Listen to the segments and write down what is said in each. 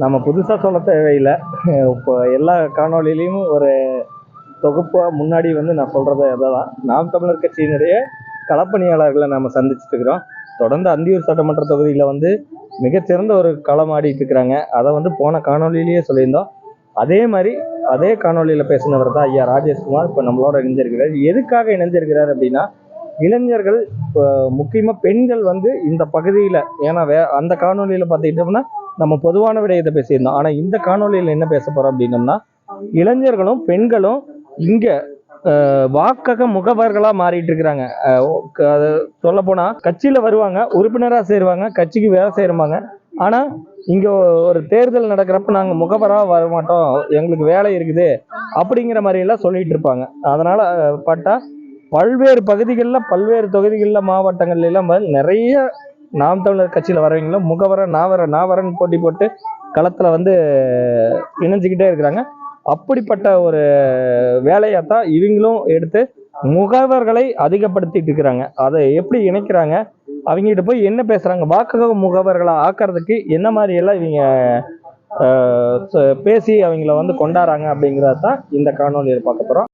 நம்ம புதுசாக சொல்ல தேவையில்லை. இப்போ எல்லா காணொலியிலையும் ஒரு தொகுப்பாக முன்னாடி வந்து நான் சொல்கிறது தான் நாம் தமிழர் கட்சியினுடைய களப்பணியாளர்களை நம்ம சந்திச்சுட்டு இருக்கிறோம். தொடர்ந்து அந்தியூர் சட்டமன்ற தொகுதியில் வந்து மிகச்சிறந்த ஒரு களம் ஆடிட்டு இருக்கிறாங்க. அதை வந்து போன காணொளியிலேயே சொல்லியிருந்தோம். அதே மாதிரி அதே காணொளியில் பேசினவர் தான் ஐயா ராஜேஷ்குமார். இப்போ நம்மளோட இணைஞ்சிருக்கிறார். எதுக்காக இணைஞ்சிருக்கிறார் அப்படின்னா இளைஞர்கள் முக்கியமாக பெண்கள் வந்து இந்த பகுதியில் ஏன்னா வே அந்த காணொளியில் பார்த்துக்கிட்டோம்னா நம்ம பொதுவான விடயத்தை பேசியிருந்தோம். ஆனால் இந்த காணொலியில் என்ன பேச போகிறோம் அப்படின்னம்னா இளைஞர்களும் பெண்களும் இங்கே வாக்கக முகவர்களாக மாறிட்டு இருக்கிறாங்க சொல்ல போனால் கட்சியில் வருவாங்க உறுப்பினராக சேருவாங்க கட்சிக்கு வேலை செய்கிறவாங்க ஆனால் இங்கே ஒரு தேர்தல் நடக்கிறப்ப நாங்கள் முகவராக வர மாட்டோம் எங்களுக்கு வேலை இருக்குது அப்படிங்கிற மாதிரியெல்லாம் சொல்லிட்டு இருப்பாங்க அதனால் பட்டா பல்வேறு பகுதிகளில் பல்வேறு தொகுதிகளில் மாவட்டங்கள்ல எல்லாம் நிறைய நாம் தமிழர் கட்சியில் வரவங்களும் முகவர நாவர நாவரன் போட்டி போட்டு களத்தில் வந்து இணைஞ்சிக்கிட்டே இருக்கிறாங்க. அப்படிப்பட்ட ஒரு வேலையாக தான் இவங்களும் எடுத்து முகவர்களை அதிகப்படுத்திட்டு இருக்கிறாங்க. அதை எப்படி இணைக்கிறாங்க? அவங்ககிட்ட போய் என்ன பேசுகிறாங்க வாக்கு முகவர்களை ஆக்கிறதுக்கு என்ன மாதிரி எல்லாம் இவங்க பேசி அவங்கள வந்து கொண்டாடுறாங்க அப்படிங்கிறத தான் இந்த காணொலியில் பார்க்க போகிறோம்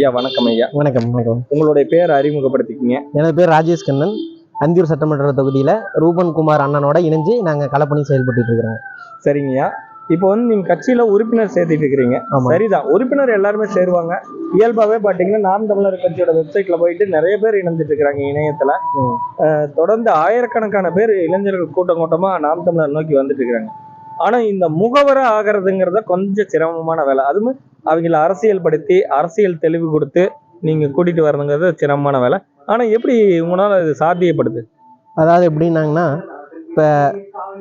ஐயா வணக்கம் ஐயா. வணக்கம் வணக்கம். உங்களுடைய பேர் அறிமுகப்படுத்திக்கிங்க. எனது பேர் ராஜேஷ் கண்ணன். அந்தியூர் சட்டமன்ற தொகுதியில் ரூபன் குமார் அண்ணனோட இணைஞ்சு நாங்கள் களப்பணி செயல்பட்டு இருக்கிறோங்க சரிங்கய்யா இப்போ வந்து நீங்க கட்சியில உறுப்பினர் சேர்த்துட்டு இருக்கிறீங்க. சரிதான். உறுப்பினர் எல்லாருமே சேருவாங்க. இயல்பாவே பாத்தீங்கன்னா நாம் தமிழர் கட்சியோட வெப்சைட்ல போயிட்டு நிறைய பேர் இணைஞ்சிட்டு இருக்காங்க இணையத்துல. தொடர்ந்து ஆயிரக்கணக்கான பேர் இளைஞர்கள் கூட்டம் கூட்டமா நாம் தமிழர் நோக்கி வந்துட்டு இருக்காங்க ஆனா இந்த முகவரை ஆகிறதுங்கிறத கொஞ்சம் சிரமமான வேலை. அதுவும் அவங்கள அரசியல் படுத்தி அரசியல் தெளிவு கொடுத்து நீங்க கூட்டிட்டு வரணுங்கிறது சிரமமான வேலை. ஆனா எப்படி உங்களால அது சாத்தியப்படுது? அதாவது எப்படின்னாங்கன்னா இப்போ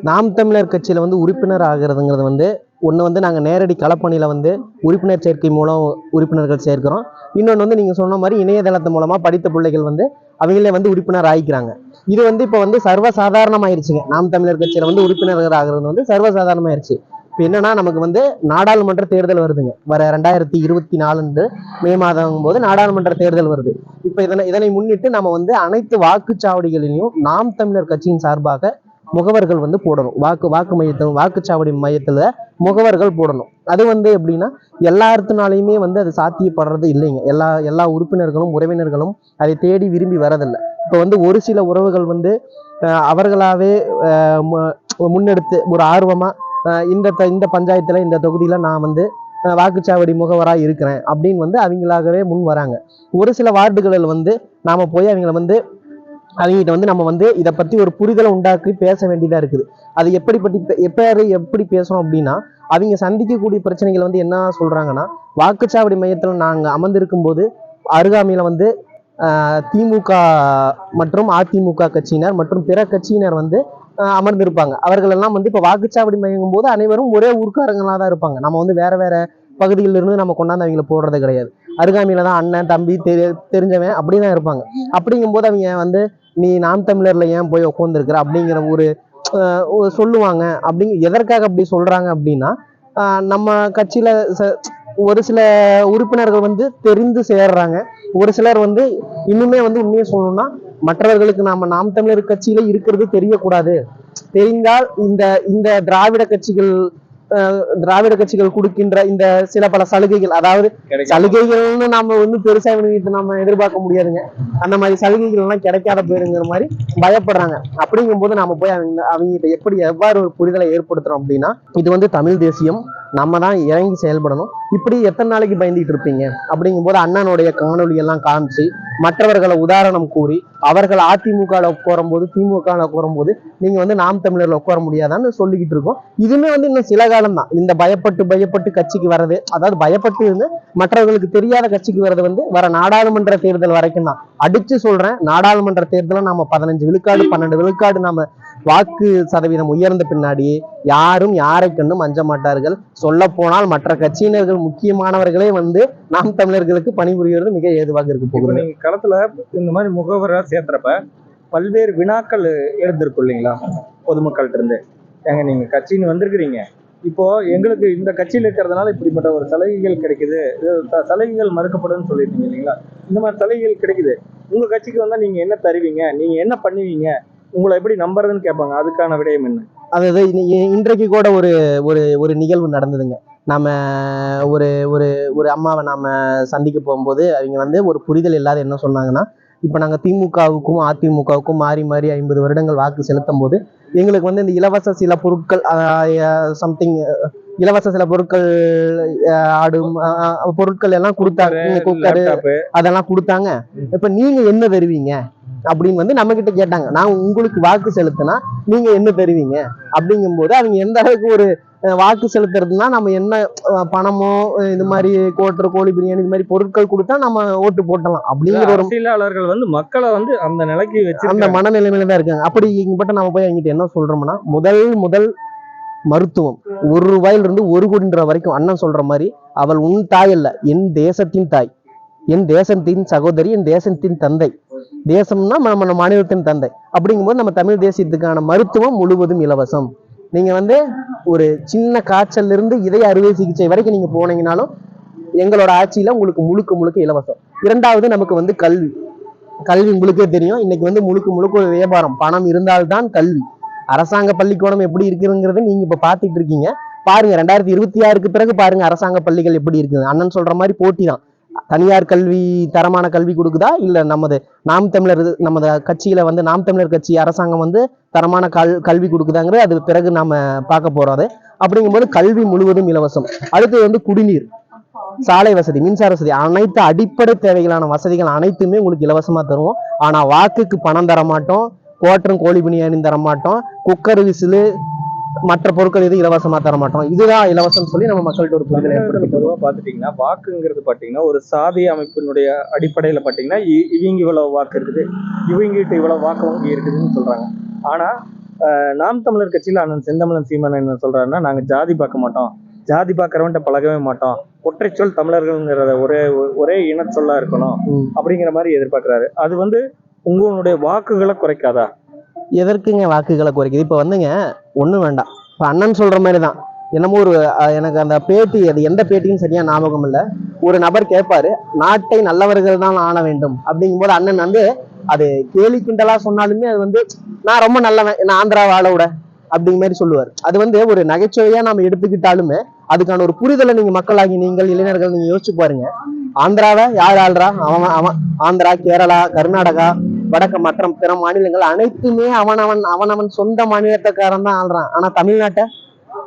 நாம் தமிழர் கட்சியில் வந்து உறுப்பினர் ஆகிறதுங்கிறது வந்து ஒன்று வந்து நாங்கள் நேரடி களப்பணியில் வந்து உறுப்பினர் சேர்க்கை மூலம் உறுப்பினர்கள் சேர்க்கிறோம். இன்னொன்று வந்து நீங்கள் சொன்ன மாதிரி இணையதளத்து மூலமாக படித்த பிள்ளைகள் வந்து அவங்களே வந்து உறுப்பினர் ஆகிக்கிறாங்க இது வந்து இப்போ வந்து சர்வசாதாரணமாயிருச்சுங்க. நாம் தமிழர் கட்சியில் வந்து உறுப்பினர்கள் ஆகிறது வந்து சர்வசாதாரணமாயிருச்சு. இப்போ என்னன்னா நமக்கு வந்து நாடாளுமன்ற தேர்தல் வருதுங்க. வர ரெண்டாயிரத்தி இருபத்தி நாலு மே மாதம் போது நாடாளுமன்ற தேர்தல் வருது. இப்போ இதனை இதனை முன்னிட்டு நம்ம வந்து அனைத்து வாக்குச்சாவடிகளிலையும் நாம் தமிழர் கட்சியின் சார்பாக முகவர்கள் வந்து போடணும். வாக்கு வாக்கு மையத்தில் வாக்குச்சாவடி மையத்தில் முகவர்கள் போடணும். அது வந்து எப்படின்னா எல்லாத்துனாலையுமே வந்து அது சாத்தியப்படுறது இல்லைங்க. எல்லா எல்லா உறுப்பினர்களும் உறவினர்களும் அதை தேடி விரும்பி வரதில்லை. இப்போ வந்து ஒரு சில உறவுகள் வந்து அவர்களாகவே அவர்களாவே மு- முன்னெடுத்து ஒரு ஆர்வமாக இந்த த- இந்த பஞ்சாயத்தில் இந்த தொகுதியில் நான் வந்து வாக்குச்சாவடி முகவராக இருக்கிறேன் அப்படின்னு வந்து அவங்களாகவே முன் வராங்க. ஒரு சில வார்டுகளில் வந்து நாம் போய் அவங்கள வந்து அவங்ககிட்ட வந்து நம்ம வந்து இதை பற்றி ஒரு புரிதலை உண்டாக்கி பேச வேண்டியதாக இருக்குது. அது எப்படிப்பட்டி எப்போ எப்படி பேசுகிறோம் அப்படின்னா அவங்க சந்திக்கக்கூடிய பிரச்சனைகள் வந்து என்ன சொல்கிறாங்கன்னா வாக்குச்சாவடி மையத்தில் நாங்கள் அமர்ந்திருக்கும் போது அருகாமையில் வந்து திமுக மற்றும் அதிமுக கட்சியினர் மற்றும் பிற கட்சியினர் வந்து அமர்ந்திருப்பாங்க. அவர்கள் எல்லாம் வந்து இப்போ வாக்குச்சாவடி மையங்கும் போது அனைவரும் ஒரே ஊர்க்காரங்களாக தான் இருப்பாங்க. நம்ம வந்து வேற வேற பகுதியிலிருந்து இருந்து நம்ம கொண்டாந்து அவங்கள போடுறது கிடையாது. அருகாமையில தான் அண்ணன் தம்பி தெரி தெரிஞ்சவன் அப்படி தான் இருப்பாங்க. அப்படிங்கும்போது அவங்க வந்து நீ நாம் தமிழர்ல ஏன் போய் உட்காந்துருக்குற அப்படிங்கிற ஒரு சொல்லுவாங்க. அப்படிங்க எதற்காக அப்படி சொல்றாங்க அப்படின்னா நம்ம கட்சியில ச- ஒரு சில உறுப்பினர்கள் வந்து தெரிந்து சேர்றாங்க. ஒரு சிலர் வந்து இன்னுமே வந்து உண்மையை சொல்லணும்னா மற்றவர்களுக்கு நாம நாம் தமிழர் கட்சியில இருக்கிறது தெரியக்கூடாது. தெரிந்தால் இந்த இந்த திராவிட கட்சிகள் திராவிட கட்சிகள் கொடுக்கின்ற இந்த சில பல சலுகைகள் அதாவது சலுகைகள்னு நம்ம வந்து பெருசா இவனுக்கு நம்ம எதிர்பார்க்க முடியாதுங்க. அந்த மாதிரி சலுகைகள் எல்லாம் கிடைக்காத போயிருங்கிற மாதிரி பயப்படுறாங்க. அப்படிங்கும்போது நாம போய் அவங்க அவங்ககிட்ட எப்படி எவ்வாறு ஒரு புரிதலை ஏற்படுத்துறோம் அப்படின்னா இது வந்து தமிழ் தேசியம் நம்ம தான் இறங்கி செயல்படணும். இப்படி எத்தனை நாளைக்கு பயந்துட்டு இருப்பீங்க? அப்படிங்கும்போது அண்ணனுடைய காணொளி எல்லாம் காமிச்சு மற்றவர்களை உதாரணம் கூறி அவர்கள் அதிமுகவில் உட்காரும்போது திமுகவில் உட்காரும்போது நீங்க வந்து நாம் தமிழர்ல உட்கார முடியாதான்னு சொல்லிக்கிட்டு இருக்கோம். இதுவுமே வந்து இன்னும் சில காலம் தான் இந்த பயப்பட்டு பயப்பட்டு கட்சிக்கு வர்றது அதாவது பயப்பட்டு இருந்து மற்றவர்களுக்கு தெரியாத கட்சிக்கு வர்றது வந்து வர நாடாளுமன்ற தேர்தல் வரைக்கும் தான் அடிச்சு சொல்றேன் நாடாளுமன்ற தேர்தலை நாம பதினஞ்சு விழுக்காடு பன்னெண்டு விழுக்காடு நாம வாக்கு சதவீதம் உயர்ந்த பின்னாடி யாரும் யாரை கண்டும் அஞ்ச மாட்டார்கள். சொல்ல போனால் மற்ற கட்சியினர்கள் முக்கியமானவர்களே வந்து நாம் தமிழர்களுக்கு பணிபுரிகிறது மிக ஏதுவாக இருக்க நீங்க களத்துல இந்த மாதிரி முகவரா சேர்த்துறப்ப பல்வேறு வினாக்கள் எழுந்திருக்கும் இல்லைங்களா? பொதுமக்கள்கிட்ட இருந்து. ஏங்க நீங்க கட்சின்னு வந்திருக்கிறீங்க. இப்போ எங்களுக்கு இந்த கட்சியில் இருக்கிறதுனால இப்படிப்பட்ட ஒரு சலுகைகள் கிடைக்குது. சலுகைகள் மறுக்கப்படும்னு சொல்லியிருந்தீங்க இல்லைங்களா? இந்த மாதிரி சலுகைகள் கிடைக்குது. உங்க கட்சிக்கு வந்தா நீங்க என்ன தருவீங்க? நீங்க என்ன பண்ணுவீங்க? உங்களை எப்படி நம்புறதுன்னு கேட்பாங்க. அதுக்கான விடயம் என்ன? இன்னி- இன்றைக்கு கூட ஒரு ஒரு ஒரு நிகழ்வு நடந்ததுங்க. நாம ஒரு ஒரு ஒரு அம்மாவை நாம சந்திக்க போகும்போது அவங்க வந்து ஒரு புரிதல் இல்லாத என்ன சொன்னாங்கன்னா இப்போ நாங்கள் திமுகவுக்கும் அதிமுகவுக்கும் மாறி மாறி ஐம்பது வருடங்கள் வாக்கு செலுத்தும் போது எங்களுக்கு வந்து இந்த இலவச சில பொருட்கள் சம்திங் இலவச சில பொருட்கள் ஆடும் பொருட்கள் எல்லாம் கொடுத்தாங்க. அதெல்லாம் கொடுத்தாங்க. இப்ப நீங்க என்ன தருவீங்க? அப்படின்னு வந்து நம்ம கிட்ட கேட்டாங்க. நான் உங்களுக்கு வாக்கு செலுத்தினா நீங்க என்ன தருவீங்க? அப்படிங்கும்போது அவங்க எந்த அளவுக்கு ஒரு வாக்கு செலுத்துறதுன்னா நம்ம என்ன பணமோ இது மாதிரி கோட்டர் கோழி பிரியாணி இது மாதிரி பொருட்கள் கொடுத்தா நம்ம ஓட்டு போட்டலாம். அப்படிங்கிற ஒரு அரசியலாளர்கள் வந்து மக்களை வந்து அந்த நிலைக்கு வச்சு அந்த மனநிலைமையில தான் இருக்காங்க. அப்படி இங்கிட்ட நம்ம போய் அவங்ககிட்ட என்ன சொல்றோம்னா முதல் முதல் மருத்துவம் ஒரு ரூபாயில இருந்து ஒரு கோடின்ற வரைக்கும் அண்ணன் சொல்ற மாதிரி அவள் உன் தாய் அல்ல என் தேசத்தின் தாய் என் தேசத்தின் சகோதரி என் தேசத்தின் தந்தை. தேசம்னா நம்ம நம்ம மாநிலத்தின் தந்தை. அப்படிங்கும்போது நம்ம தமிழ் தேசியத்துக்கான மருத்துவம் முழுவதும் இலவசம். நீங்க வந்து ஒரு சின்ன காய்ச்சல்லிருந்து இதய அறுவை சிகிச்சை வரைக்கும் நீங்க போனீங்கனாலும் எங்களோட ஆட்சியில உங்களுக்கு முழுக்க முழுக்க இலவசம். இரண்டாவது நமக்கு வந்து கல்வி. கல்வி உங்களுக்கே தெரியும். இன்னைக்கு வந்து முழுக்க முழுக்க ஒரு வியாபாரம். பணம் இருந்தால்தான் கல்வி. அரசாங்க பள்ளிக்கூடம் எப்படி இருக்குங்கிறத நீங்க இப்ப பாத்துட்டு இருக்கீங்க. பாருங்க ரெண்டாயிரத்தி இருபத்தி ஆறுக்கு பிறகு பாருங்க அரசாங்க பள்ளிகள் எப்படி இருக்குது. அண்ணன் சொல்ற மாதிரி போட்டி தான் தனியார் கல்வி தரமான கல்வி கொடுக்குதா? இல்லை நமது நாம் தமிழர் நமது கட்சியில் வந்து நாம் தமிழர் கட்சி அரசாங்கம் வந்து தரமான கல் கல்வி கொடுக்குதாங்கிறது அது பிறகு நாம் பார்க்க போறோம் அது. அப்படிங்கும்போது கல்வி முழுவதும் இலவசம். அடுத்தது வந்து குடிநீர். சாலை வசதி மின்சார வசதி அனைத்து அடிப்படை தேவைகளான வசதிகள் அனைத்துமே உங்களுக்கு இலவசமா தருவோம். ஆனா வாக்குக்கு பணம் தர மாட்டோம் கோட்டரும் கோழி பிணியாணி தர மாட்டோம் குக்கர் விசிலு மற்ற பொருட்கள் எதுவும் இலவசமா தர மாட்டோம். இதுதான் இலவசம் சொல்லி நம்ம மக்கள்கிட்ட ஒரு புரிதலை ஏற்படுத்தி பொதுவா பாத்துட்டீங்கன்னா வாக்குங்கிறது பாத்தீங்கன்னா ஒரு சாதி அமைப்பினுடைய அடிப்படையில பாத்தீங்கன்னா இ- இவங்க இவ்வளவு வாக்கு இருக்குது இவங்கிட்ட இவ்வளவு வாக்கு வங்கி இருக்குதுன்னு சொல்றாங்க. ஆனா அஹ், நாம் தமிழர் கட்சியில அண்ணன் செந்தமிழன் சீமான் என்ன சொல்றாருன்னா நாங்க ஜாதி பார்க்க மாட்டோம். ஜாதி பார்க்கறவன்ட்ட பழகவே மாட்டோம். ஒற்றைச்சொல் தமிழர்கள்ங்கிறத ஒரே ஒரே இனச்சொல்லா இருக்கணும். அப்படிங்கிற மாதிரி எதிர்பார்க்கறாரு. அது வந்து உங்களுடைய வாக்குகளை குறைக்காதா? எதற்குங்க வாக்குகளை குறைக்குது? இப்போ வந்துங்க ஒன்றும் வேண்டாம். இப்போ அண்ணன் சொல்கிற மாதிரி தான் என்னமோ ஒரு எனக்கு அந்த பேட்டி அது எந்த பேட்டின்னு சரியா ஞாபகம் இல்லை. ஒரு நபர் கேட்பாரு நாட்டை நல்லவர்கள் தான் ஆன வேண்டும். அப்படிங்கும்போது அண்ணன் வந்து அது கேலி கிண்டலா சொன்னாலுமே அது வந்து நான் ரொம்ப நல்லவன் என்ன ஆந்திராவை ஆள விட. அப்படிங்கிற மாதிரி சொல்லுவார். அது வந்து ஒரு நகைச்சுவையா நம்ம எடுத்துக்கிட்டாலுமே அதுக்கான ஒரு புரிதலை நீங்க மக்களாகி நீங்கள் இளைஞர்கள் நீங்க யோசிச்சு பாருங்க. ஆந்திராவை யார் ஆள்றா? அவன் அவன் ஆந்திரா கேரளா கர்நாடகா வடக்கு மற்ற பிற மாநிலங்கள் அனைத்துமே அவனவன் அவனவன் சொந்த மாநிலத்துக்காரன் தான் ஆள்றான். ஆனா தமிழ்நாட்டை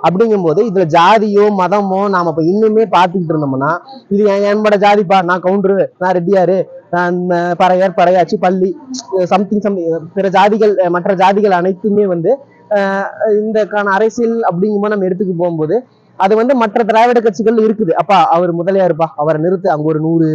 அப்படிங்கும்போது இதுல ஜாதியோ மதமோ நாம இப்ப இன்னுமே பாத்துக்கிட்டு இருந்தோம்னா இது என் என்பட ஜாதிப்பா நான் கவுண்டரு நான் ரெட்டியாரு நான் பறையர் பறையாச்சி பள்ளி சம்திங் சம்திங் பிற ஜாதிகள் மற்ற ஜாதிகள் அனைத்துமே வந்து இந்த இந்தக்கான அரசியல் அப்படிங்கும்போது நம்ம எடுத்துக்கு போகும்போது அது வந்து மற்ற திராவிட கட்சிகள் இருக்குது. அப்பா அவர் முதலியாருப்பா அவரை நிறுத்து அங்க ஒரு நூறு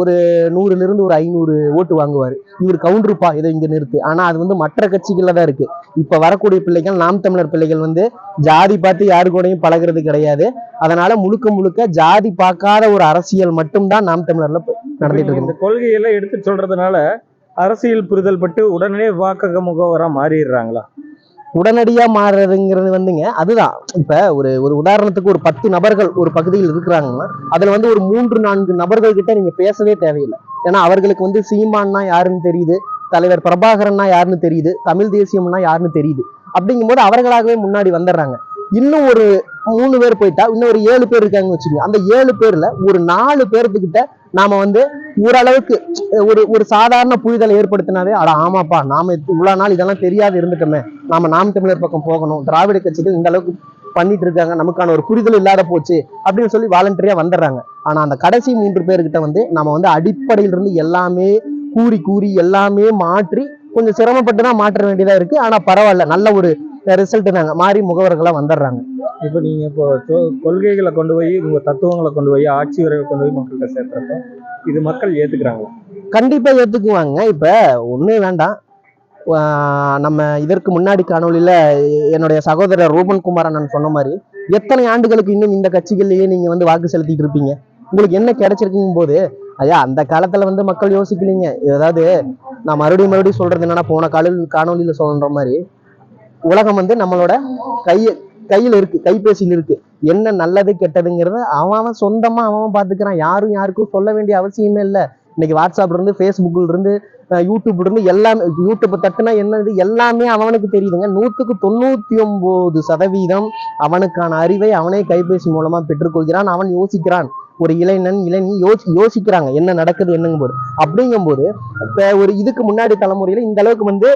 ஒரு நூறுல இருந்து ஒரு ஐநூறு ஓட்டு வாங்குவாரு. இவர் கவுண்டருப்பா இதை இங்க நிறுத்து. ஆனா அது வந்து மற்ற கட்சிகள்ல தான் இருக்கு. இப்ப வரக்கூடிய பிள்ளைகள் நாம் தமிழர் பிள்ளைகள் வந்து ஜாதி பார்த்து யாரு கூடயும் பழகுறது கிடையாது. அதனால முழுக்க முழுக்க ஜாதி பார்க்காத ஒரு அரசியல் மட்டும்தான் நாம் தமிழர்ல நடந்துட்டு இருக்கு இந்த கொள்கையெல்லாம் எடுத்து சொல்றதுனால அரசியல் புரிதல் பட்டு உடனே வாக்கக முகவரா மாறிடுறாங்களா? உடனடியா மாறுறதுங்கிறது வந்துங்க அதுதான். இப்ப ஒரு ஒரு உதாரணத்துக்கு ஒரு பத்து நபர்கள் ஒரு பகுதியில் இருக்கிறாங்கன்னா அதுல வந்து ஒரு மூன்று நான்கு நபர்கள் கிட்ட நீங்க பேசவே தேவையில்லை. ஏன்னா அவர்களுக்கு வந்து சீமான்னா யாருன்னு தெரியுது தலைவர் பிரபாகரன்னா யாருன்னு தெரியுது தமிழ் தேசியம்னா யாருன்னு தெரியுது. அப்படிங்கும்போது அவர்களாகவே முன்னாடி வந்துடுறாங்க. இன்னும் ஒரு மூணு பேர் போயிட்டா இன்னும் ஒரு ஏழு பேர் இருக்காங்கன்னு வச்சுக்கோங்க. அந்த ஏழு பேர்ல ஒரு நாலு பேர்த்துக்கிட்ட நாம வந்து ஓரளவுக்கு ஒரு ஒரு சாதாரண புரிதலை ஏற்படுத்தினாவே அட ஆமாப்பா நாம இவ்வளவு நாள் இதெல்லாம் தெரியாது இருந்துட்டோமே. நாம நாம் தமிழர் பக்கம் போகணும். திராவிட கட்சிகள் இந்த அளவுக்கு பண்ணிட்டு இருக்காங்க. நமக்கான ஒரு புரிதல் இல்லாத போச்சு அப்படின்னு சொல்லி வாலண்டரியா வந்துடுறாங்க. ஆனா அந்த கடைசி மூன்று பேர்கிட்ட வந்து நம்ம வந்து அடிப்படையில இருந்து எல்லாமே கூறி கூறி எல்லாமே மாற்றி கொஞ்சம் சிரமப்பட்டு தான் மாற்ற வேண்டியதா இருக்கு. ஆனா பரவாயில்ல. நல்ல ஒரு ரிசல்ட் நாங்க மாறி முகவர்களா வந்துடுறாங்க. இப்போ நீங்கள் இப்போ கொள்கைகளை கொண்டு போய் உங்கள் தத்துவங்களை கொண்டு போய் ஆட்சி வரை கொண்டு போய் மக்கள்கிட்ட சேர்த்துறப்ப இது மக்கள் ஏற்றுக்கிறாங்களா கண்டிப்பாக ஏற்றுக்குவாங்க இப்போ ஒன்றே வேண்டாம். நம்ம இதற்கு முன்னாடி காணொலியில் என்னுடைய சகோதரர் ரூபன் குமார் அண்ணன் சொன்ன மாதிரி எத்தனை ஆண்டுகளுக்கு இன்னும் இந்த கட்சிகள்லேயே நீங்கள் வந்து வாக்கு செலுத்திட்டு இருப்பீங்க? உங்களுக்கு என்ன கிடைச்சிருக்குங்கும் போது ஐயா அந்த காலத்தில் வந்து மக்கள் யோசிக்கலீங்க. ஏதாவது நான் மறுபடியும் மறுபடியும் சொல்கிறது என்னென்னா போன காலில் காணொலியில் சொல்கிற மாதிரி உலகம் வந்து நம்மளோட கையை கையில் இருக்கு கைபேசியில் இருக்கு. என்ன நல்லது கெட்டதுங்கிறத அவன் சொந்தமாக சொந்தமா அவன் பார்த்துக்கிறான் பாத்துக்கிறான். யாரும் யாருக்கும் சொல்ல வேண்டிய அவசியமே இல்லை. இன்னைக்கு வாட்ஸ்அப்ல இருந்து ஃபேஸ்புக்ல இருந்து யூடியூப்ல இருந்து எல்லாமே யூடியூப் தட்டுனா என்னது எல்லாமே அவனுக்கு தெரியுதுங்க. நூற்றுக்கு தொண்ணூத்தி ஒன்பது சதவீதம் அவனுக்கான அறிவை அவனே கைபேசி மூலமா பெற்றுக்கொள்கிறான் அவன் யோசிக்கிறான். ஒரு இளைஞன் இளைஞி யோசி யோசிக்கிறாங்க என்ன நடக்குது என்னங்கும் போது அப்படிங்கும்போது இப்ப ஒரு இதுக்கு முன்னாடி தலைமுறையில இந்த அளவுக்கு வந்து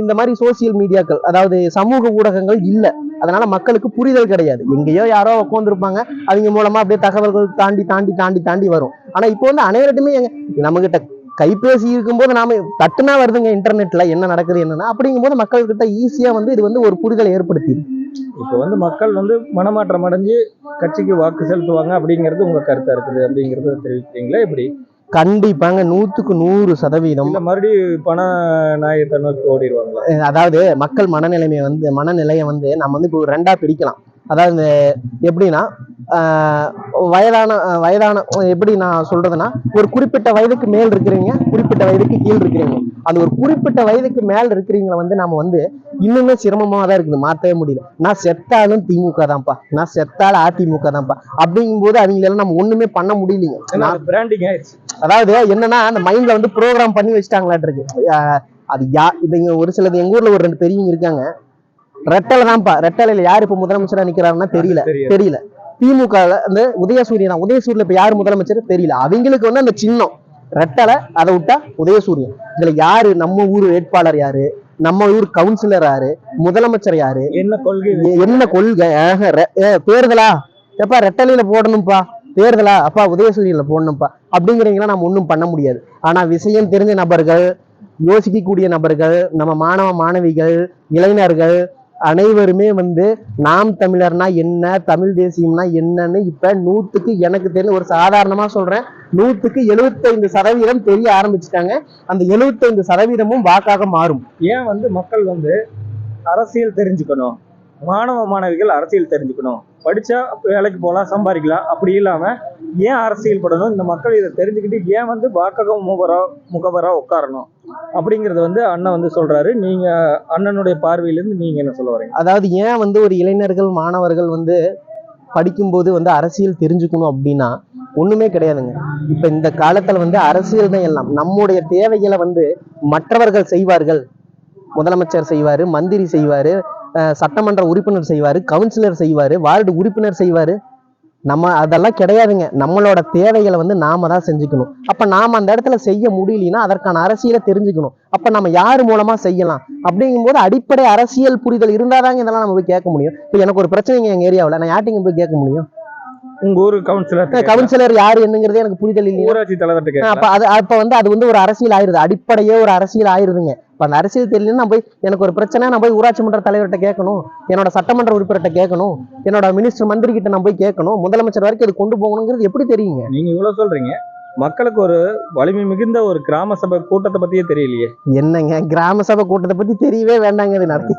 இந்த மாதிரி சோசியல் மீடியாக்கள் அதாவது சமூக ஊடகங்கள் இல்ல. அதனால மக்களுக்கு புரிதல் கிடையாது. எங்கேயோ யாரோ உட்காந்துருப்பாங்க அவங்க மூலமா அப்படியே தகவல்கள் தாண்டி தாண்டி தாண்டி தாண்டி வரும். ஆனா இப்போ வந்து அனைவர்கிட்டயுமே எங்க நம்ம கிட்ட கைபேசி இருக்கும்போது நாம தட்டுனா வருதுங்க இன்டர்நெட்ல என்ன நடக்குது என்னன்னா அப்படிங்கும்போது மக்கள்கிட்ட ஈஸியா வந்து இது வந்து ஒரு புரிதல் ஏற்படுத்திடுது இப்போ வந்து மக்கள் வந்து மனமாற்றம் அடைஞ்சு கட்சிக்கு வாக்கு செலுத்துவாங்க அப்படிங்கிறது உங்க கருத்தா இருக்குது அப்படிங்கறத தெரிவிக்கிறீங்களா எப்படி? கண்டிப்பாங்க நூத்துக்கு நூறு சதவீதம். மறுபடியும் பண நாயத்தை நோக்கி ஓடிடுவாங்களா? அஹ் அதாவது மக்கள் மனநிலைமையை வந்து மனநிலையை வந்து நம்ம வந்து இப்போ ரெண்டா பிரிக்கலாம். அதாவது எப்படின்னா ஆஹ் வயதான வயதான எப்படி நான் சொல்றதுன்னா ஒரு குறிப்பிட்ட வயதுக்கு மேல் இருக்கிறீங்க குறிப்பிட்ட வயதுக்கு கீழ் இருக்கிறீங்க. அந்த ஒரு குறிப்பிட்ட வயதுக்கு மேல் இருக்கிறீங்கள வந்து நம்ம வந்து இன்னுமே சிரமமா தான் இருக்குது. மாற்றவே முடியல. நான் செத்தாலும் திமுக தான்ப்பா நான் செத்தாலும் அதிமுக தான்ப்பா அப்படிங்கும்போது அவங்களெல்லாம் நம்ம ஒண்ணுமே பண்ண முடியலைங்க. பிராண்டிங் ஆயிடுச்சு. அதாவது என்னன்னா அந்த மைண்ட்ல வந்து ப்ரோக்ராம் பண்ணி வச்சுட்டாங்களாட்டு இருக்கு. அது யா இது இங்க ஒரு சிலது எங்க ஊர்ல ஒரு ரெண்டு பெரியவங்க இருக்காங்க. ரெட்டலை தான்ப்பா. ரெட்டலையில யார் இப்ப முதலமைச்சரா நிக்கிறாருன்னா தெரியல. தெரியல. திமுக அந்த உதயசூரியன் தான் உதயசூரியன் இப்ப யார் முதலமைச்சர் தெரியல. அவங்களுக்கு வந்து அந்த சின்னம். ரெட்டலை அதை விட்டா உதயசூரியன். இதுல யாரு? நம்ம ஊர் வேட்பாளர் யாரு? நம்ம ஊர் கவுன்சிலர் யாரு? முதலமைச்சர் யாரு? என்ன கொள்கை? என்ன கொள்கை? தேர்தலா? எப்பா ரெட்டலையில போடணும்ப்பா தேர்தலா? அப்பா உதயசூரியன்ல போடணும்ப்பா அப்படிங்கிறீங்களா நம்ம ஒண்ணும் பண்ண முடியாது. ஆனா விஷயம் தெரிஞ்ச நபர்கள் யோசிக்கக்கூடிய நபர்கள் நம்ம மாணவ மாணவிகள் இளைஞர்கள் அனைவருமே வந்து நாம் தமிழர்னா என்ன தமிழ் தேசியம்னா என்னன்னு இப்ப நூத்துக்கு எனக்கு தெரிஞ்ச ஒரு சாதாரணமா சொல்றேன். நூத்துக்கு எழுபத்தைந்து சதவீதம் தெரிய ஆரம்பிச்சுட்டாங்க. அந்த எழுபத்தைந்து சதவீதமும் வாக்காக மாறும். ஏன் வந்து மக்கள் வந்து அரசியல் தெரிஞ்சுக்கணும்? மாணவ மாணவிகள் அரசியல் தெரிஞ்சுக்கணும். படித்தா வேலைக்கு போகலாம் சம்பாதிக்கலாம். அப்படி இல்லாமல் ஏன் அரசியல் படணும்? இந்த மக்கள் இதை தெரிஞ்சுக்கிட்டு ஏன் வந்து வாக்கக முகவரா முகவராக உட்காரணும்? அப்படிங்கிறது வந்து அண்ணன் வந்து சொல்கிறாரு நீங்கள் அண்ணனுடைய பார்வையிலேருந்து நீங்கள் என்ன சொல்ல வரீங்க? அதாவது ஏன் வந்து ஒரு இளைஞர்கள் மாணவர்கள் வந்து படிக்கும்போது வந்து அரசியல் தெரிஞ்சுக்கணும் அப்படின்னா ஒன்றுமே கிடையாதுங்க. இப்போ இந்த காலத்தில் வந்து அரசியல் தான் எல்லாம். நம்முடைய தேவைகளை வந்து மற்றவர்கள் செய்வார்கள். முதலமைச்சர் செய்வார் மந்திரி செய்வார் சட்டமன்ற உறுப்பினர் செய்வாரு கவுன்சிலர் செய்வாரு வார்டு உறுப்பினர் செய்வாரு. நம்ம அதெல்லாம் கிடையாதுங்க. நம்மளோட தேவைகளை வந்து நாம தான் செஞ்சுக்கணும். அப்ப நாம அந்த இடத்துல செய்ய முடியலனா அதற்கான அரசியலை தெரிஞ்சுக்கணும். அப்ப நம்ம யார் மூலமா செய்யலாம்? அப்படிங்கும்போது அடிப்படை அரசியல் புரிதல் இருந்தாதாங்க இதெல்லாம் நம்ம போய் கேட்க முடியும். இப்போ எனக்கு ஒரு பிரச்சனைங்க எங்க ஏரியாவில். நான் யார்ட்டையும் போய் கேட்க முடியும்? உங்க ஊர் கவுன்சிலர் கவுன்சிலர் யாரு என்னங்கிறதே எனக்கு புரிதல் இல்லையா? ஊராட்சி தலைவர்கிட்ட அப்ப அது அப்ப வந்து அது வந்து ஒரு அரசியல் ஆயிருது அடிப்படையே ஒரு அரசியல் ஆயிருதுங்க இப்போ அந்த அரசியல் தெரியலன்னு நான் போய் எனக்கு ஒரு பிரச்சனை நான் போய் ஊராட்சி மன்ற தலைவர்கிட்ட கேட்கணும். என்னோட சட்டமன்ற உறுப்பினர்கிட்ட கேட்கணும். என்னோட மினிஸ்டர் மந்திரி கிட்ட நான் போய் கேட்கணும். முதலமைச்சர் வரைக்கும் இது கொண்டு போகணுங்கிறது எப்படி தெரியுங்க? நீங்க இவ்வளவு சொல்றீங்க. மக்களுக்கு ஒரு வலிமை மிகுந்த ஒரு கிராம சபை கூட்டத்தை பத்தியே தெரியலையே. என்னங்க? கிராம சபை கூட்டத்தை பத்தி தெரியவே வேண்டாங்க இது நடத்தி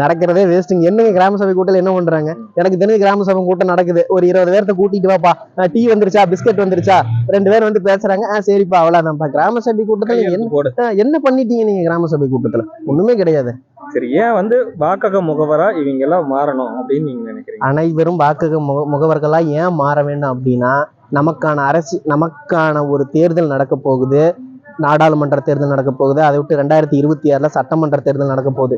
நடக்கிறதே வேஸ்ட்டுங்க என்னங்க கிராம சபை கூட்டத்தில் என்ன பண்றாங்க? எனக்கு தெரிஞ்சு கிராம சபை கூட்டம் நடக்குது. ஒரு இருபது பேர்த்த கூட்டிட்டு வாப்பா. டீ வந்துருச்சா? பிஸ்கட் வந்துருச்சா? ரெண்டு பேர் வந்து பேசுறாங்க. ஆ சரிப்பா அவ்வளவுதான்ப்பா. கிராம சபை கூட்டத்துல என்ன என்ன பண்ணிட்டீங்க நீங்க கிராம சபை கூட்டத்துல? ஒண்ணுமே கிடையாது. சரி ஏன் வந்து வாக்கக முகவரா இவங்க எல்லாம் மாறணும் அப்படின்னு நீங்க நினைக்கிறீங்க? அனைவரும் வாக்கு முக முகவர்களா ஏன் மாற வேண்டும் அப்படின்னா நமக்கான அரசு நமக்கான ஒரு தேர்தல் நடக்க போகுது. நாடாளுமன்ற தேர்தல் நடக்க போகுது. அதை விட்டு ரெண்டாயிரத்தி இருபத்தி ஆறில் சட்டமன்ற தேர்தல் நடக்க போகுது.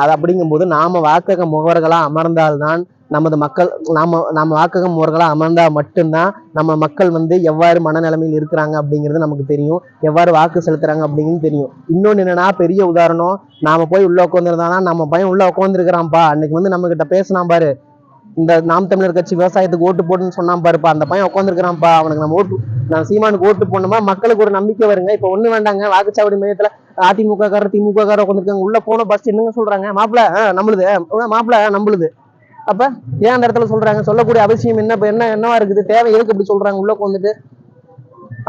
அது அப்படிங்கும்போது நாம வாக்கக முகவர்களாக அமர்ந்தால்தான் நமது மக்கள் நாம் நாம் வாக்கக முகவர்களாக அமர்ந்தால் மட்டும்தான் நம்ம மக்கள் வந்து எவ்வாறு மனநிலைமையில் இருக்கிறாங்க அப்படிங்கிறது நமக்கு தெரியும். எவ்வாறு வாக்கு செலுத்துறாங்க அப்படிங்கிறது தெரியும். இன்னொன்று என்னென்னா பெரிய உதாரணம் நாம் போய் உள்ளே உட்காந்துருந்தானா நம்ம பையன் உள்ளே உட்காந்துருக்கிறான்ப்பா அன்னைக்கு வந்து நம்மக்கிட்ட பேசினான் பாரு. இந்த நாம் தமிழர் கட்சி விவசாயத்துக்கு ஓட்டு போடுன்னு சொன்னான் பாருப்பா அந்த பையன் உட்காந்துருக்கிறான்ப்பா அவனுக்கு நம்ம ஓட்டு நான் சீமானுக்கு ஓட்டு போடணுமா? மக்களுக்கு ஒரு நம்பிக்கை வருங்க. இப்ப ஒண்ணு வேண்டாங்க. வாக்குச்சாவடி மையத்துல அதிமுக காரர் திமுக காரர் உட்காந்துருக்காங்க உள்ள போன பஸ் என்னங்க சொல்றாங்க? மாப்பிள நம்மளுது. மாப்பிள நம்மளுது. அப்ப ஏன் அந்த இடத்துல சொல்றாங்க? சொல்லக்கூடிய அவசியம் என்ன? இப்ப என்ன என்னவா இருக்குது? தேவை எதுக்கு இப்படி சொல்றாங்க? உள்ள உட்காந்துட்டு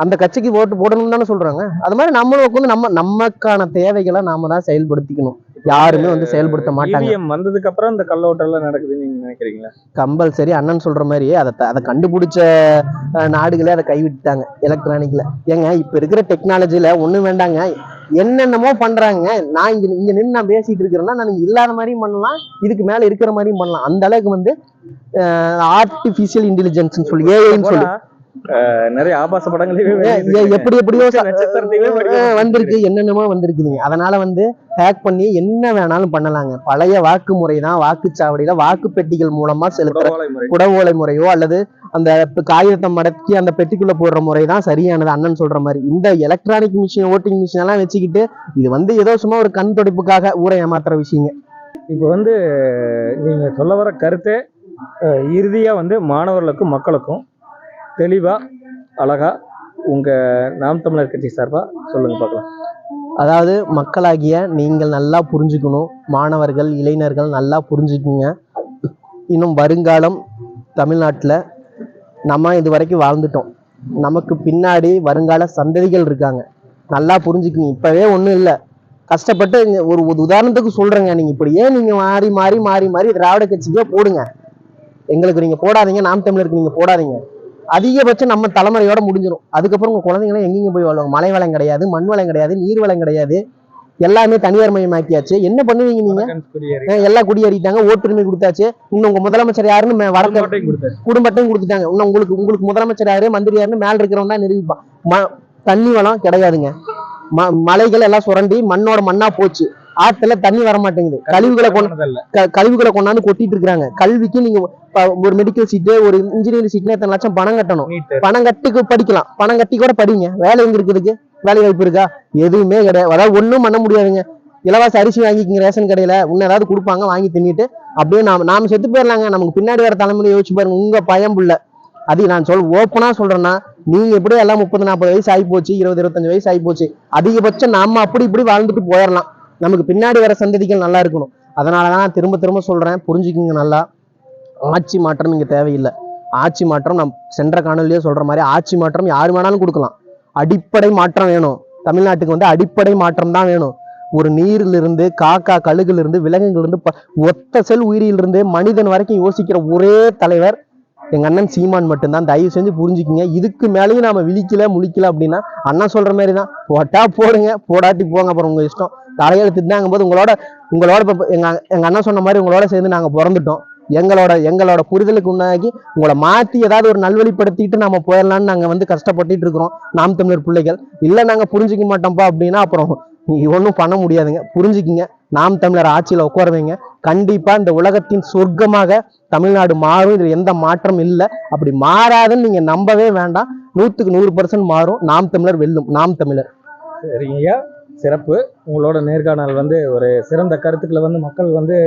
அந்த கட்சிக்கு ஓட்டு போடணும்னு தானே சொல்றாங்க. அது மாதிரி நம்மளும் உட்காந்து நம்ம நமக்கான தேவைகளை நாம தான் செயல்படுத்திக்கணும். யாருமே வந்து செயல்படுத்த மாட்டாங்க. இவிஎம் வந்ததுக்கு அப்புறம் இந்த கள்ளோட்டம் எல்லாம் நடக்குதுன்னு நீங்க நினைக்கிறீங்களா? கம்பல்சரி அண்ணன் சொல்ற மாதிரி அதை அதை கண்டுபிடிச்ச நாடுகளே அதை கைவிட்டாங்க எலக்ட்ரானிக்ல ஏங்க இப்ப இருக்கிற டெக்னாலஜில ஒண்ணும் வேண்டாங்க. என்னென்னமோ பண்றாங்க. நான் இங்க இங்க நின்று நான் பேசிட்டு இருக்கிறேன்னா நான் இல்லாத மாதிரியும் பண்ணலாம். இதுக்கு மேல இருக்கிற மாதிரியும் பண்ணலாம். அந்த அளவுக்கு வந்து ஆர்டிபிஷியல் இன்டெலிஜென்ஸ் சொல்லி ஏஐன்னு சொல்லி. நிறைய ஆபாச படங்களே எப்படி எப்படியோ வந்திருக்கு. என்னென்னமோ வந்திருக்குதுங்க. அதனால வந்து ஹேக் பண்ணி என்ன வேணாலும் பண்ணலாங்க. பழைய வாக்கு முறை தான் வாக்குச்சாவடியில வாக்கு பெட்டிகள் மூலமா செலுத்துற குடவோலை முறையோ அல்லது அந்த காகிதத்தை மடக்கி அந்த பெட்டிக்குள்ள போடுற முறை தான் சரியானது அண்ணன் சொல்ற மாதிரி. இந்த எலக்ட்ரானிக் மிஷின் ஓட்டிங் மிஷின் எல்லாம் வச்சுக்கிட்டு இது வந்து ஏதோ சும்மா ஒரு கண் துடைப்புக்காக ஊரை ஏமாத்துற விஷயங்க. இப்போ வந்து நீங்க சொல்ல வர கருத்து இறுதியா வந்து மாணவர்களுக்கும் மக்களுக்கும் தெளிவாக அழகா உங்கள் நாம் தமிழர் கட்சி சார்பாக சொல்லுங்கள் பார்க்கலாம். அதாவது மக்களாகிய நீங்கள் நல்லா புரிஞ்சுக்கணும் மாணவர்கள் இளைஞர்கள் நல்லா புரிஞ்சுக்குங்க. இன்னும் வருங்காலம் தமிழ்நாட்டில் நம்ம இது வரைக்கும் வாழ்ந்துட்டோம். நமக்கு பின்னாடி வருங்கால சந்ததிகள் இருக்காங்க. நல்லா புரிஞ்சுக்குங்க இப்போவே ஒன்றும் இல்லை. கஷ்டப்பட்டு இங்கே ஒரு ஒரு உதாரணத்துக்கு சொல்கிறேங்க நீங்கள் இப்படி ஏன் நீங்கள் மாறி மாறி மாறி மாறி திராவிட கட்சிக்கே போடுங்க. எங்களுக்கு நீங்கள் போடாதீங்க நாம் தமிழருக்கு நீங்கள் போடாதீங்க. அதிகபட்சம் நம்ம தலைமுறையோட முடிஞ்சிடும் அதுக்கப்புறம் உங்க குழந்தைங்களாம் எங்கெங்க போய் வாழ்வாங்க? மழை வளம் கிடையாது மண் வளம் கிடையாது நீர் வளம் கிடையாது. எல்லாமே தனியார் மயமாக்கியாச்சு. என்ன பண்ணுவீங்க நீங்க? எல்லாம் குடியேறிட்டாங்க ஓட்டுரிமை கொடுத்தாச்சு. இன்னும் உங்க முதலமைச்சர் யாருன்னு வடக்க குடும்பத்தையும் கொடுத்துட்டாங்க. இன்னும் உங்களுக்கு உங்களுக்கு முதலமைச்சர் யாரு மந்திரி யாருன்னு மேல இருக்கிறவன் தான் நிரூபிப்பான் தண்ணி வளம் கிடையாதுங்க. ம மலைகள் எல்லாம் சுரண்டி மண்ணோட மண்ணா போச்சு. ஆத்துல தண்ணி வர மாட்டேங்குது கழிவுகளை கொண்டு கழிவுகளை கொண்டாந்து கொட்டிட்டு இருக்காங்க கல்விக்கு நீங்க ஒரு மெடிக்கல் சீட்டு ஒரு இன்ஜினியரிங் சீட்னா எத்தனை லட்சம் பணம் கட்டணும். பணம் கட்டிக்கு படிக்கலாம். பணம் கட்டி கூட படிங்க. வேலை எங்க இருக்குதுக்கு வேலை வாய்ப்பு இருக்கா? எதுவுமே கிடையாது. அதாவது ஒண்ணும் பண்ண முடியாதுங்க. இலவச அரிசி வாங்கிக்கிங்க ரேஷன் கடையில. இன்னும் ஏதாவது கொடுப்பாங்க வாங்கி தின்னுட்டு அப்படியே நாம நாம செத்து போயிடலாங்க. நமக்கு பின்னாடி வர தலைமுறை யோசிச்சு பாருங்க. உங்க பயம் புள்ள அது நான் சொல் ஓப்பனா சொல்றேன்னா நீங்க எப்படியும் எல்லாம் முப்பது நாற்பது வயசு ஆகி போச்சு இருபது இருபத்தஞ்சு வயசு ஆகி போச்சு அதிகபட்சம் நாம அப்படி இப்படி வாழ்ந்துட்டு போயிடலாம். நமக்கு பின்னாடி வர சந்ததிகள் நல்லா இருக்கணும். அதனால தான் திரும்ப திரும்ப சொல்கிறேன் புரிஞ்சுக்கிங்க நல்லா. ஆட்சி மாற்றம் இங்கே தேவையில்லை. ஆட்சி மாற்றம் நம் சென்ற காணொலியே சொல்கிற மாதிரி ஆட்சி மாற்றம் யார் வேணாலும் கொடுக்கலாம். அடிப்படை மாற்றம் வேணும். தமிழ்நாட்டுக்கு வந்து அடிப்படை மாற்றம் தான் வேணும். ஒரு நீரிலிருந்து காக்கா கழுகுலிருந்து விலங்குகள்லேருந்து ப- ஒத்த செல் உயிரிலிருந்து மனிதன் வரைக்கும் யோசிக்கிற ஒரே தலைவர் எங்கள் அண்ணன் சீமான் மட்டும்தான். தயவு செஞ்சு புரிஞ்சுக்கிங்க. இதுக்கு மேலேயும் நாம விழிக்கல முழிக்கல அப்படின்னா அண்ணன் சொல்கிற மாதிரி தான் போட்டா போடுங்க போடாட்டி போங்க அப்புறம் உங்கள் இஷ்டம். தலையெழுத்து போது உங்களோட உங்களோட இப்போ எங்கள் எங்கள் அண்ணன் சொன்ன மாதிரி உங்களோட சேர்ந்து நாங்கள் பிறந்துட்டோம். எங்களோட எங்களோட புரிதலுக்கு உண்டாக்கி உங்களை மாற்றி ஏதாவது ஒரு நல்வழிப்படுத்திட்டு நம்ம போயிடலான்னு நாங்கள் வந்து கஷ்டப்பட்டுட்டு இருக்கிறோம். நாம் தமிழர் பிள்ளைகள். இல்லை நாங்கள் புரிஞ்சுக்க மாட்டோம்ப்பா அப்படின்னா அப்புறம் ஒன்றும் பண்ண முடியாதுங்க. புரிஞ்சுக்கிங்க. நாம் தமிழர் ஆட்சியில் உட்காருவீங்க. கண்டிப்பாக இந்த உலகத்தின் சொர்க்கமாக தமிழ்நாடு மாறும். இதில் எந்த மாற்றம் இல்லை. அப்படி மாறாதுன்னு நீங்கள் நம்பவே வேண்டாம். நூற்றுக்கு நூறு பர்சன்ட் மாறும். நாம் தமிழர் வெல்லும். நாம் தமிழர். சரிங்க சிறப்பு. உங்களோட நேர்காணல் வந்து ஒரு சிறந்த கருத்துக்களை வந்து மக்கள் வந்து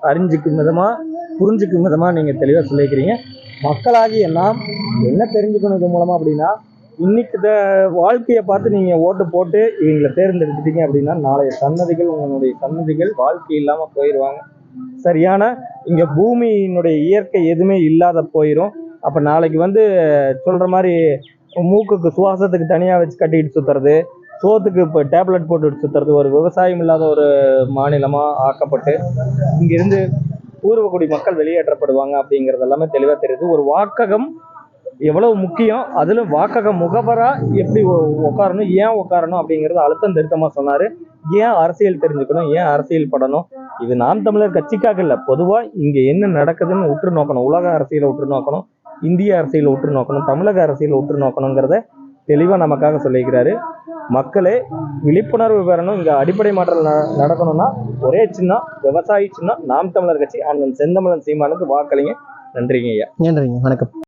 அறிஞ்சிக்கும் விதமாக புரிஞ்சிக்கும் விதமாக நீங்கள் தெளிவாக சொல்லியிருக்கிறீங்க. மக்களாகிய நாம் என்ன தெரிஞ்சுக்கணும் இது மூலமாக அப்படின்னா இன்னைக்கு த வாழ்க்கையை பார்த்து நீங்கள் ஓட்டு போட்டு இவங்களை தேர்ந்தெடுத்துட்டீங்க அப்படின்னா நாளைய சன்னதிகள் உங்களுடைய சன்னதிகள் வாழ்க்கை இல்லாமல் போயிடுவாங்க சரியான இங்கே பூமியினுடைய இயற்கை எதுவுமே இல்லாத போயிடும் அப்போ நாளைக்கு வந்து சொல்கிற மாதிரி மூக்குக்கு சுவாசத்துக்கு தனியாக வச்சு கட்டிக்கிட்டு சுற்றுறது சோத்துக்கு இப்போ டேப்லெட் போட்டு சுத்துறது ஒரு விவசாயம் இல்லாத ஒரு மாநிலமாக ஆக்கப்பட்டு இங்கிருந்து பூர்வக்குடி மக்கள் வெளியேற்றப்படுவாங்க அப்படிங்கிறது எல்லாமே தெளிவாக தெரியுது. ஒரு வாக்ககம் எவ்வளவு முக்கியம் அதில் வாக்கக முகவராக எப்படி உட்காரணும் ஏன் உட்காரணும் அப்படிங்கிறது அழுத்தம் திருத்தமாக சொன்னார். ஏன் அரசியல் தெரிஞ்சுக்கணும் ஏன் அரசியல் படணும்? இது நாம் தமிழர் கட்சிக்காக இல்லை பொதுவாக இங்கே என்ன நடக்குதுன்னு உற்று நோக்கணும். உலக அரசியலை உற்று நோக்கணும் இந்திய அரசியலை உற்று நோக்கணும் தமிழக அரசியலை உற்று நோக்கணுங்கிறத தெளிவாக நமக்காக சொல்லியிருக்கிறாரு. மக்களே விழிப்புணர்வு பெறணும் இங்கே அடிப்படை மாற்றம் ந- நடக்கணும்னா ஒரே சின்னம் விவசாயி சின்னம் நாம் தமிழர் கட்சி அண்ணன் செந்தமிழன் சீமானுக்கு வாக்களிங்க. நன்றிங்க ஐயா. நன்றிங்க வணக்கம்.